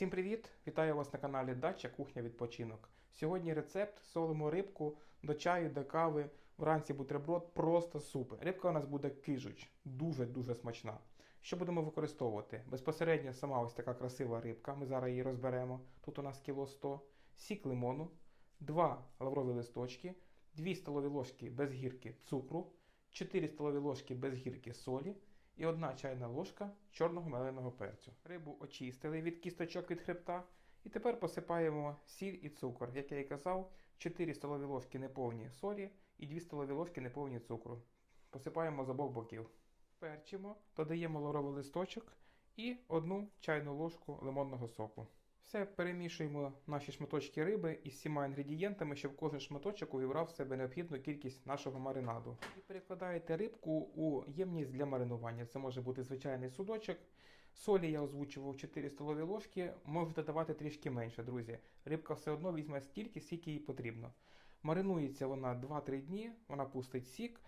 Всім привіт! Вітаю вас на каналі Дача Кухня Відпочинок. Сьогодні рецепт солимо рибку до чаю, до кави. Вранці бутерброд просто супер. Рибка у нас буде кижуч, дуже-дуже смачна. Що будемо використовувати? Безпосередньо сама ось така красива рибка. Ми зараз її розберемо. Тут у нас кіло 100, сік лимону, 2 лаврові листочки, 2 столові ложки без гірки цукру, 4 столові ложки без гірки солі і одна чайна ложка чорного меленого перцю. Рибу очистили від кісточок від хребта. І тепер посипаємо сіль і цукор. Як я і казав, 4 столові ложки неповні солі і 2 столові ложки неповні цукру. Посипаємо з обох боків. Перчимо, додаємо лоровий листочок і одну чайну ложку лимонного соку. Все перемішуємо наші шматочки риби із всіма інгредієнтами, щоб кожен шматочок увібрав в себе необхідну кількість нашого маринаду. І перекладаєте рибку у ємність для маринування. Це може бути звичайний судочок. Солі я озвучував 4 столові ложки, можете давати трішки менше, друзі. Рибка все одно візьме стільки, скільки їй потрібно. Маринується вона 2-3 дні, вона пустить сік,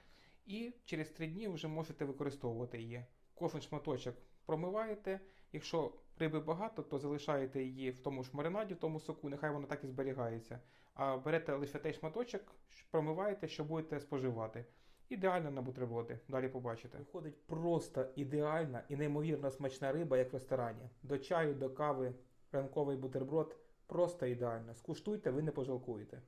і через 3 дні вже можете використовувати її. Кожен шматочок промиваєте. Якщо риби багато, то залишаєте її в тому ж маринаді, в тому соку, нехай вона так і зберігається. А берете лише той шматочок, промиваєте, що будете споживати. Ідеально на бутерброди. Далі побачите. Виходить просто ідеальна і неймовірно смачна риба, як в ресторані. До чаю, до кави, ранковий бутерброд просто ідеально. Скуштуйте, ви не пожалкуєте.